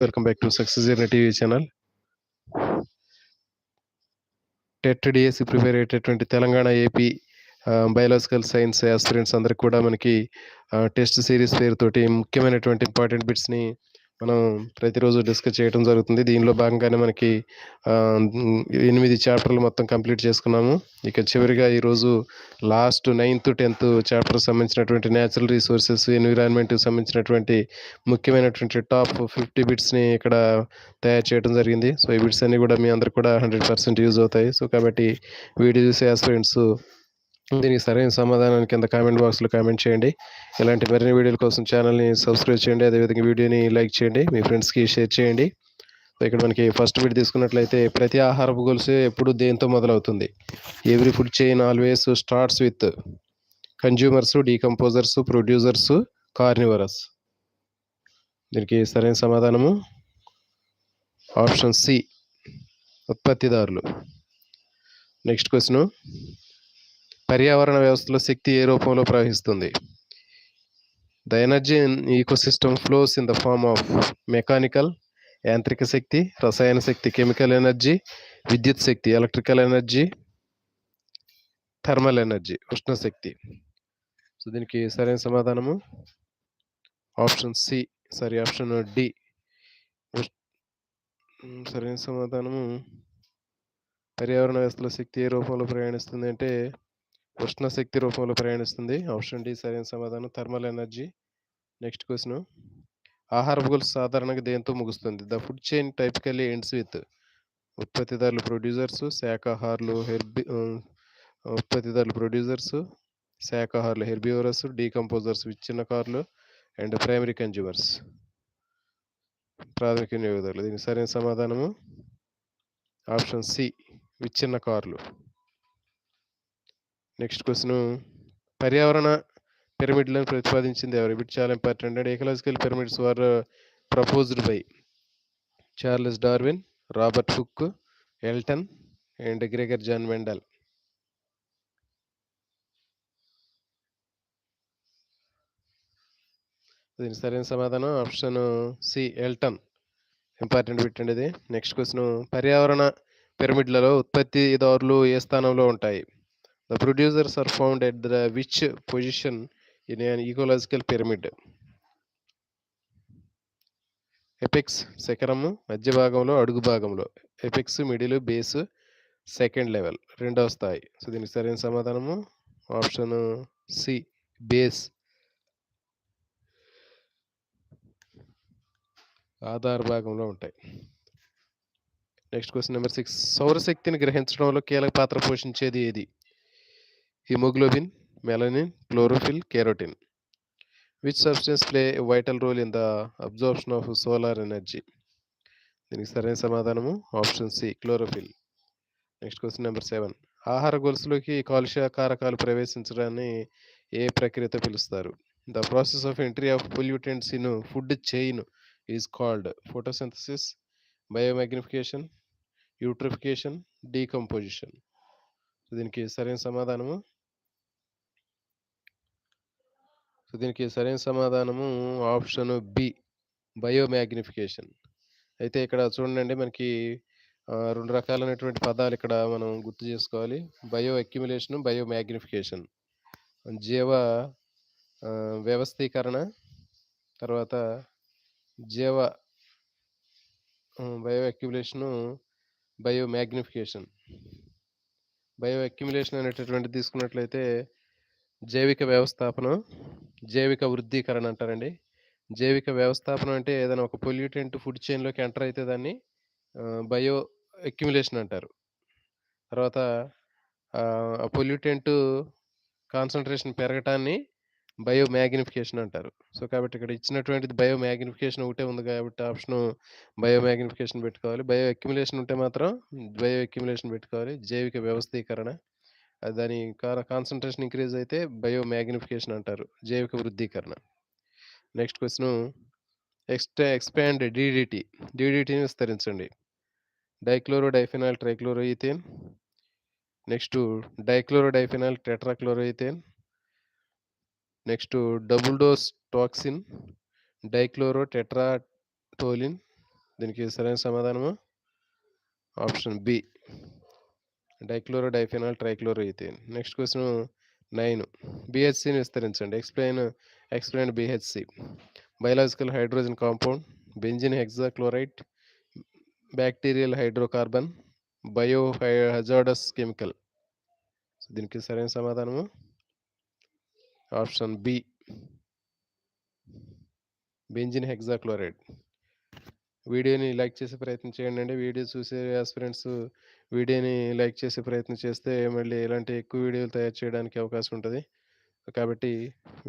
Welcome back to success journey TV channel. TET DSC prepare అయ్యేటటువంటి Telangana AP biological science aspirants అందరికి కూడా మనకి test series పేరుతోటి ముఖ్యమైనటువంటి ఇంపార్టెంట్ బిట్స్ని మనం ప్రతిరోజు డిస్కస్ చేయడం జరుగుతుంది. దీనిలో భాగంగానే మనకి ఎనిమిది చాప్టర్లు మొత్తం కంప్లీట్ చేసుకున్నాము. ఇక చివరిగా ఈరోజు లాస్ట్ నైన్త్ టెన్త్ చాప్టర్ సంబంధించినటువంటి న్యాచురల్ రిసోర్సెస్ ఎన్విరాన్మెంట్ సంబంధించినటువంటి ముఖ్యమైనటువంటి టాప్ ఫిఫ్టీ బిట్స్ని ఇక్కడ తయారు చేయడం జరిగింది. సో ఈ బిట్స్ అన్నీ కూడా మీ అందరు కూడా హండ్రెడ్ పర్సెంట్ యూజ్ అవుతాయి. సో కాబట్టి వీడియో చూసే ఫ్రెండ్స్ దీనికి సరైన సమాధానానికి కింద కామెంట్ బాక్స్లో కామెంట్ చేయండి. ఇలాంటి మరిన్ని వీడియోల కోసం ఛానల్ని సబ్స్క్రైబ్ చేయండి. అదేవిధంగా వీడియోని లైక్ చేయండి. మీ ఫ్రెండ్స్కి షేర్ చేయండి. సో ఇక్కడ మనకి ఫస్ట్ బిట్ తీసుకున్నట్లయితే ప్రతి ఆహారపు గొలుసు ఎప్పుడు దేంతో మొదలవుతుంది? Every food chain always starts with consumers decomposers producers carnivorous. దీనికి సరైన సమాధానము? Option C. ఉత్పత్తిదారులు. Next question. పర్యావరణ వ్యవస్థలో శక్తి ఏ రూపంలో ప్రవహిస్తుంది? The energy in ecosystem flows in the form of mechanical యాంత్రిక శక్తి రసాయన శక్తి కెమికల్ ఎనర్జీ విద్యుత్ శక్తి ఎలక్ట్రికల్ ఎనర్జీ థర్మల్ ఎనర్జీ ఉష్ణ శక్తి. సో దీనికి సరైన సమాధానము? Option C sorry option D సరైన సమాధానము? పర్యావరణ వ్యవస్థలో శక్తి ఏ రూపంలో ప్రయాణిస్తుంది అంటే ఉష్ణ శక్తి రూపంలో ప్రయాణిస్తుంది. ఆప్షన్ డి సరైన సమాధానం. Thermal energy. Next question. ఆహార గొలుసు సాధారణంగా దేంతో ముగుస్తుంది? The food chain typically ends with ఉత్పత్తిదారులు ప్రొడ్యూసర్స్ శాఖాహారులు హెర్బి ఉత్పత్తిదారులు ప్రొడ్యూసర్స్ శాఖాహారులు హెర్బివరస్ డీకంపోజర్స్ విచ్ఛిన్నకారులు అండ్ ప్రైమరీ కన్జ్యూమర్స్ ప్రాథమిక వినియోగదారులు. దీనికి సరైన సమాధానము? ఆప్షన్ సి విచ్ఛిన్నకారులు నెక్స్ట్ క్వశ్చన్. పర్యావరణ పిరమిడ్లను ప్రతిపాదించింది ఎవరు? ఇవి చాలా important. And ecological pyramids were proposed by Charles Darwin Robert Hooke Elton and Gregor John Mendel దీని సరైన సమాధానం ఆప్షన్ సి ఎల్టన్. ఇంపార్టెంట్ పెట్టండి ఇది. Next question. పర్యావరణ పిరమిడ్లలో ఉత్పత్తిదారులు ఏ స్థానంలో ఉంటాయి? The producers are found at the which position in an ecological pyramid apex శిఖరము మధ్య భాగంలో అడుగు భాగంలో. Apex middle base second level రెండవ స్థాయి. సో దీనికి సరైన సమాధానము? ఆప్షన్ సి బేస్ ఆధార భాగంలో ఉంటాయి. నెక్స్ట్ క్వశ్చన్ నెంబర్ సిక్స్ సౌరశక్తిని గ్రహించడంలో కీలక పాత్ర పోషించేది ఏది? Haemoglobin melanin chlorophyll carotene which substance play vital role in the absorption of solar energy దీనికి సరైన సమాధానము option C chlorophyll next question number seven ఆహార గొలుసులోకి కాలుష్య కారకాలు ప్రవేశించడాన్ని ఏ ప్రక్రియతో పిలుస్తారు? The process of entry of pollutants in food chain is called photosynthesis biomagnification eutrophication decomposition దీనికి సరైన సమాధానము సో దీనికి సరైన సమాధానము ఆప్షన్ బి బయోమ్యాగ్నిఫికేషన్. అయితే ఇక్కడ చూడండి మనకి రెండు రకాలైనటువంటి పదాలు ఇక్కడ మనం గుర్తు చేసుకోవాలి. Bio accumulation bio magnification. జీవ వ్యవస్థీకరణ తర్వాత జీవ bio accumulation bio magnification. Bio accumulation అనేటటువంటి తీసుకున్నట్లయితే జైవిక వ్యవస్థాపనం జైవిక వృద్ధీకరణ అంటారండి. జైవిక వ్యవస్థాపనం అంటే ఏదైనా ఒక పొల్యూటెంట్ ఫుడ్ చైన్లోకి ఎంటర్ అయితే దాన్ని బయో అక్యుములేషన్ అంటారు. తర్వాత ఆ పొల్యూటెంట్ కాన్సన్ట్రేషన్ పెరగటాన్ని బయో మ్యాగ్నిఫికేషన్ అంటారు. సో కాబట్టి ఇక్కడ ఇచ్చినటువంటిది బయో మ్యాగ్నిఫికేషన్ ఒకటే ఉంది కాబట్టి ఆప్షన్ బయో మ్యాగ్నిఫికేషన్ పెట్టుకోవాలి. బయో అక్యుములేషన్ ఉంటే మాత్రం బయో అక్యుములేషన్ పెట్టుకోవాలి. జైవిక వ్యవస్థీకరణ దాని కాన్సన్ట్రేషన్ ఇంక్రీజ్ అయితే బయో మ్యాగ్నిఫికేషన్ అంటారు. జైవిక వృద్ధీకరణ. Next question extra expand DDT. డీడీటీని విస్తరించండి. Dichloro diphenyl trichloro ethane next dichloro diphenyl tetrachloro ethane next double dose toxin. Dichloro tetratoline. దీనికి సరైన సమాధానము? Option B. Dichloro diphenyl trichloro ethane next question nine. బిహెచ్సిని విస్తరించండి. Explain explain BHC biological hydrogen compound benzene hexachloride bacterial hydrocarbon biohazardous chemical దీనికి సరైన సమాధానము? Option B. Benzene hexachloride. వీడియోని like చేసే ప్రయత్నం చేయండి అండి. వీడియో చూసే ఆస్పిరెంట్స్ వీడియోని లైక్ చేసే ప్రయత్నం చేస్తే మళ్ళీ ఇలాంటి ఎక్కువ వీడియోలు తయారు చేయడానికి అవకాశం ఉంటుంది. కాబట్టి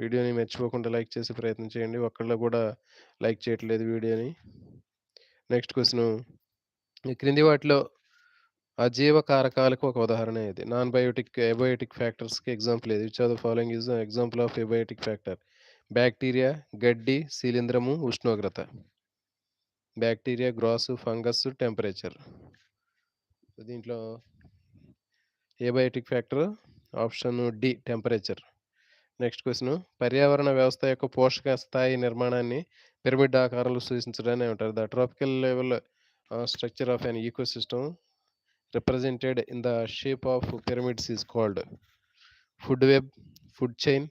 వీడియోని మర్చిపోకుండా లైక్ చేసే ప్రయత్నం చేయండి. ఒక్కళ్ళు కూడా లైక్ చేయట్లేదు వీడియోని. Next question. ఈ క్రింది వాటిలో అజీవ కారకాలకు ఒక ఉదాహరణ ఇది. నాన్ బయోటిక్ ఎబయోటిక్ ఫ్యాక్టర్స్కి ఎగ్జాంపుల్ ఇది. Which are the following is example of abiotic factor. Bacteria గడ్డి శీలింద్రము ఉష్ణోగ్రత. Bacteria grass fungus temperature. దీంట్లో abiotic factor option D temperature. Next question పర్యావరణ వ్యవస్థ యొక్క పోషక స్థాయి నిర్మాణాన్ని పిరమిడ్ ఆకారాలు సూచించడాన్ని ఉంటారు the tropical level structure of an eco system represented in the shape of pyramids is called food web food chain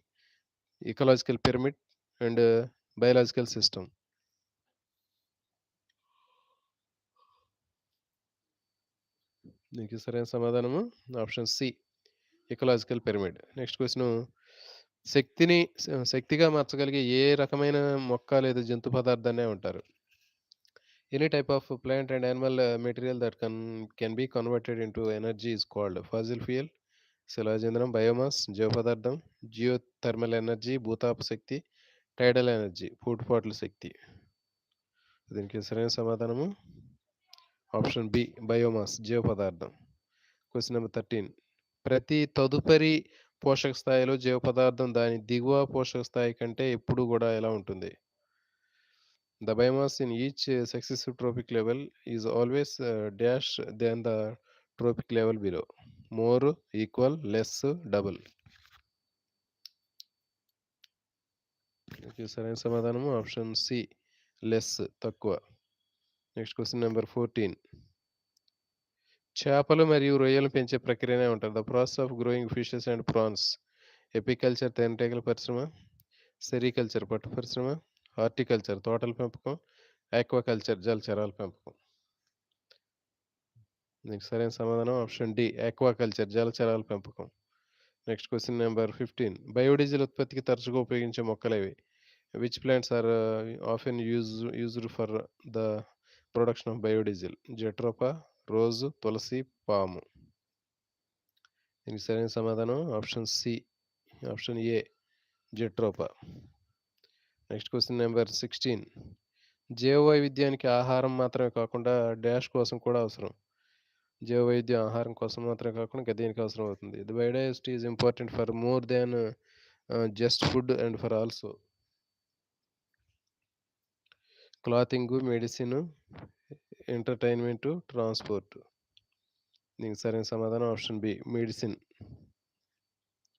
ecological pyramid and biological system. దీనికి సరైన సమాధానము? Option C ecological pyramid next question శక్తిని శక్తిగా మార్చగలిగే ఏ రకమైన మొక్క లేదా జంతు పదార్థాన్ని ఉంటారు any type of plant and animal material that can can be converted into energy is called fossil fuel శిలాజేంద్రం biomass జీవ పదార్థం జియో థర్మల్ ఎనర్జీ భూతాప శక్తి టైడల్ ఎనర్జీ పూటపాట్ల శక్తి. దీనికి సరైన సమాధానము? ఆప్షన్ బి బయోమాస్ జీవ పదార్థం. Question number thirteen. ప్రతి తదుపరి పోషక స్థాయిలో జీవ పదార్థం దాని దిగువ పోషక స్థాయి కంటే ఎప్పుడు కూడా ఎలా ఉంటుంది? The biomass in each successive trophic level is always dash then the trophic level below more equal less double సరైన సమాధానము. ఆప్షన్ సి లెస్ తక్కువ. Next question number fourteen. చేపలు మరియు రొయ్యలు పెంచే ప్రక్రియనే ఉంటుంది the process of growing fishes and prawns. Apiculture తేనెటీగల పరిశ్రమ సెరికల్చర్ పట్టు పరిశ్రమ హార్టికల్చర్ తోటల పెంపకం ఆక్వాకల్చర్ జలచరాల పెంపకం. దీనికి సరైన సమాధానం ఆప్షన్ డి ఆక్వాకల్చర్ జలచరాల పెంపకం. Next question number fifteen. Biodiesel ఉత్పత్తికి తరచుగా ఉపయోగించే మొక్కలేవి which plants are uh, often use used for the production of biodiesel jatropha rose tulsi palm దీనికి సరైన సమాధానం option C option A jatropha next question number sixteen జీవ వైవిధ్యానికి ఆహారం మాత్రమే కాకుండా డాష్ కోసం కూడా అవసరం. జీవవైవిధ్యం ఆహారం కోసం మాత్రమే కాకుండా ఇంకా అవసరం అవుతుంది. The biodiversity is important for more than just food and for also clothing medicine entertainment transport. దీనికి సరైన సమాధానం option B medicine.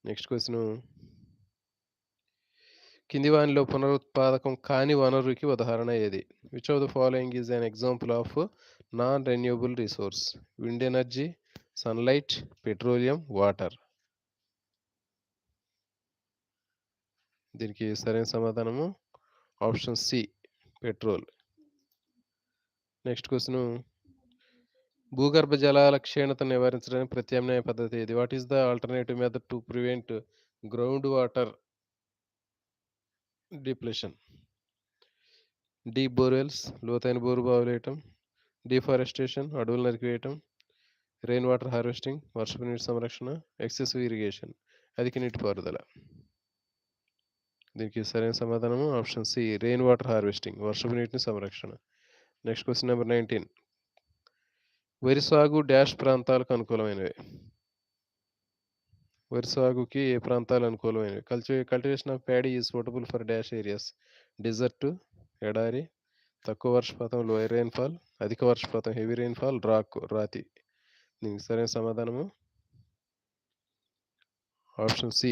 Next question. కింది వానిలో పునరుత్పాదకం కాని వనరుకి ఉదాహరణ ఏది? Which of the following is an example of non renewable resource wind energy sunlight petroleum water దీనికి సరైన సమాధానము option C. Petrol. Next question. భూగర్భ జలాల క్షీణత నివారించడానికి ప్రత్యామ్నాయ పద్ధతి ఏది? What is the alternative method to prevent ground water depletion? Deep borewells లోతైన బోరు బావులు వేయటం డిఫారెస్టేషన్ అడవులు నరికివేయటం రెయిన్ వాటర్ హార్వెస్టింగ్ వర్షపు నీటి సంరక్షణ ఎక్సెసివ్ ఇరిగేషన్ అధిక నీటిపారుదల. దీనికి సరైన సమాధానము. Option C rain water harvesting వర్షపు నీటిని సంరక్షణ. Next question number nineteen. వరి సాగు డాష్ ప్రాంతాలకు అనుకూలమైనవి? వరి సాగుకి ఏ ప్రాంతాలు అనుకూలమైనవి? కల్చే cultivation of paddy is suitable for dash areas. Desert ఎడారి తక్కువ వర్షపాతం లో రెయిన్ఫాల్ అధిక వర్షపాతం హెవీ రెయిన్ఫాల్ రాక్ రాతి. దీనికి సరైన సమాధానము? Option C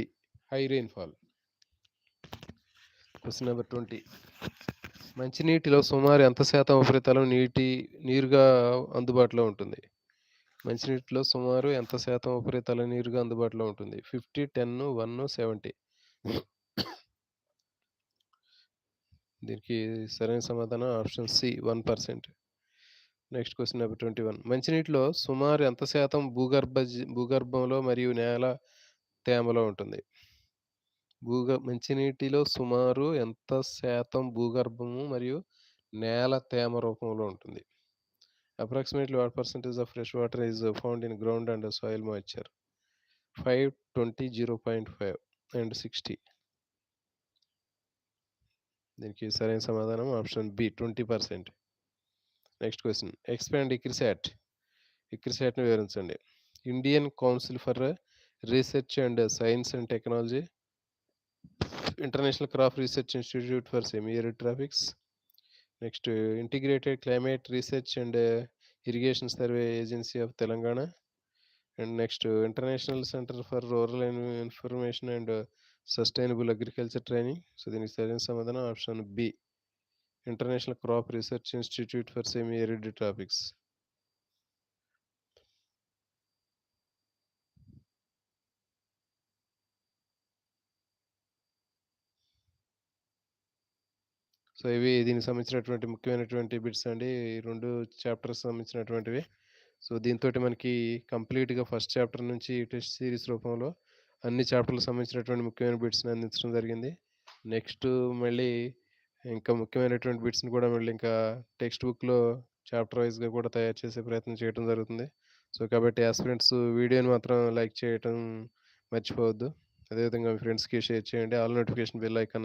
high rainfall question number twenty మంచినీటిలో సుమారు ఎంత శాతం ఉపరితలం నీటి నీరుగా అందుబాటులో ఉంటుంది? మంచినీటిలో సుమారు ఎంత శాతం ఉపరితల నీరుగా అందుబాటులో ఉంటుంది? 50, 10, 1, 70. దీనికి సరైన సమాధానం option C one percent next question twenty one మంచినీటిలో సుమారు ఎంత శాతం భూగర్భ జ భూగర్భంలో మరియు నేల తేమలో ఉంటుంది? భూగ మంచినీటిలో సుమారు ఎంత శాతం భూగర్భము మరియు నేల తేమ రూపంలో ఉంటుంది? Approximately what percentage of fresh water is found in ground and soil moisture? 5, 20, 0.5 and 60. దీనికి సరైన సమాధానం option B 20%. Next question expand ICRISAT. ఇక్రిసాట్‌ని వివరించండి. Indian council for research and science and technology. International crop research institute for semi arid tropics next integrated climate research and irrigation survey agency of Telangana. And next international centre for rural information and sustainable agriculture training. So, దీనికి సరైన సమాధానం option B. International crop research institute for semi arid so, ఇవి దీనికి సంబంధించినటువంటి ముఖ్యమైనటువంటి bits అండి. ఈ 2 chapters సంబంధించినటువంటివి. సో, దీంతో మనకి కంప్లీట్‌గా ఫస్ట్ చాప్టర్ నుంచి టెస్ట్ సిరీస్ రూపంలో అన్ని చాప్టర్‌లకు సంబంధించినటువంటి ముఖ్యమైన బిట్స్‌ని అందించడం జరిగింది. నెక్స్ట్ మళ్ళీ ఇంకా ముఖ్యమైనటువంటి బిట్స్‌ని కూడా మళ్ళీ ఇంకా టెక్స్ట్ బుక్‌లో చాప్టర్ వైస్‌గా కూడా తయారు చేసే ప్రయత్నం చేయడం జరుగుతుంది. సో, కాబట్టి ఆస్పిరెంట్స్ వీడియోని మాత్రం లైక్ చేయటం మర్చిపోవద్దు. అదేవిధంగా మీ ఫ్రెండ్స్‌కి షేర్ చేయండి. All notification bell icon